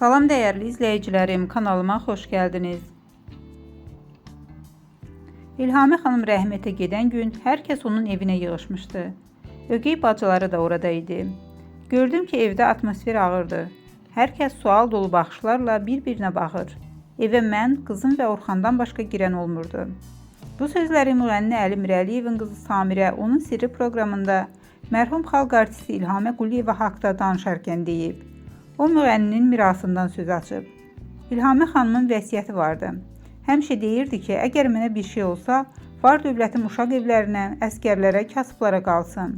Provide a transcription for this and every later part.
Salam değerli izleyicilerim, kanalıma hoş geldiniz. İlhami xanım rəhmətə gedən gün hər kəs onun evinə yığışmışdı. Ögey bacıları da oradaydı. Gördüm ki, evdə atmosfer ağırdı. Hər kəs sual dolu baxışlarla bir-birinə baxır. Evə mən, qızım və Orxandan başqa girən olmurdu. Bu sözləri müğənni Əli Mirəliyevin qızı Samirə onun sirri proqramında mərhum xalq artisti İlhamə Quliyeva haqqında danışarkən deyib. O müğənninin mirasından söz açıb. İlhamə xanımın vəsiyyəti vardı. Həmişə deyirdi ki, əgər mənə bir şey olsa, var dövlətim uşaq evlərinə, əskərlərə, kasıblara qalsın.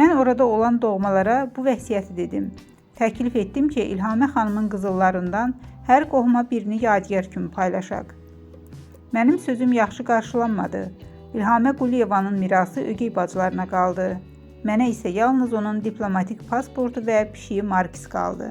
Mən orada olan doğmalara bu vəsiyyəti dedim. Təklif etdim ki, İlhamə xanımın qızıllarından hər qohuma birini yadigar kimi paylaşaq. Mənim sözüm yaxşı qarşılanmadı. İlhamə Quliyevanın mirası ögey bacılarına qaldı. Mənə isə yalnız onun diplomatik pasportu və pişiyi Markis qaldı.